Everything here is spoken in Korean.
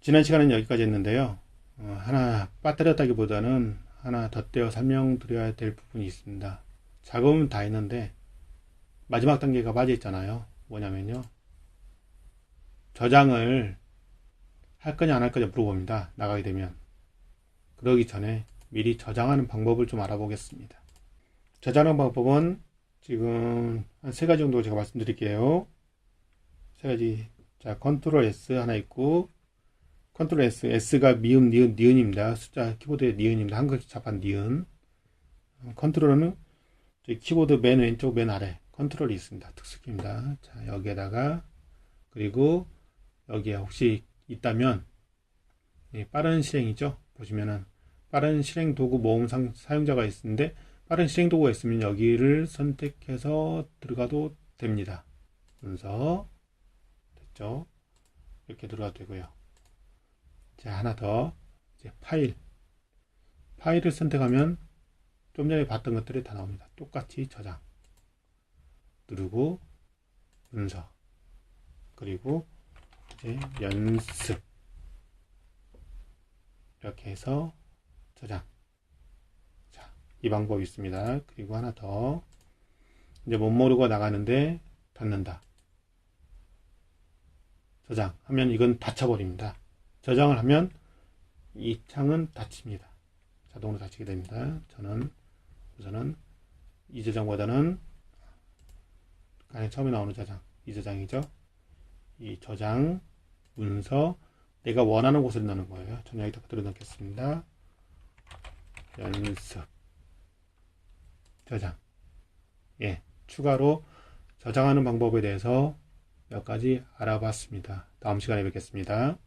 지난 시간은 여기까지 했는데요. 어, 하나 빠뜨렸다기보다는 하나 덧대어 설명드려야 될 부분이 있습니다. 작업은 다 했는데 마지막 단계가 빠져 있잖아요. 뭐냐면요. 저장을 할 거냐 안 할 거냐 물어봅니다. 나가게 되면. 그러기 전에 미리 저장하는 방법을 좀 알아보겠습니다. 저장하는 방법은 지금 한 세 가지 정도 제가 말씀드릴게요. 세 가지. 자, 컨트롤 S 하나 있고, 컨트롤 S, S가 미음, 니은, 니은입니다. 숫자 키보드의 니은입니다. 한글 자판 니은. 어, 컨트롤은 키보드 맨 왼쪽 맨 아래 컨트롤이 있습니다. 특수키입니다. 자, 여기에다가 그리고 여기에 혹시 있다면 예, 빠른 실행이죠. 보시면은 빠른 실행 도구 모음 상, 사용자가 있는데 빠른 실행 도구가 있으면 여기를 선택해서 들어가도 됩니다. 문서 됐죠? 이렇게 들어가도 되고요. 자, 하나 더. 이제 파일. 파일을 선택하면 좀 전에 봤던 것들이 다 나옵니다. 똑같이 저장. 누르고 문서. 그리고 이제 연습. 이렇게 해서 저장. 자, 이 방법이 있습니다. 그리고 하나 더. 이제 못 모르고 나가는데 닫는다. 저장 하면 이건 닫혀버립니다. 저장을 하면 이 창은 닫힙니다. 자동으로 닫히게 됩니다. 저는 우선은 이 저장보다는 가장 처음에 나오는 저장, 이 저장이죠. 이 저장 문서 내가 원하는 곳을 넣는 거예요. 저는 여기다 그대로 넣겠습니다. 연습 저장 예 추가로 저장하는 방법에 대해서 몇 가지 알아봤습니다. 다음 시간에 뵙겠습니다.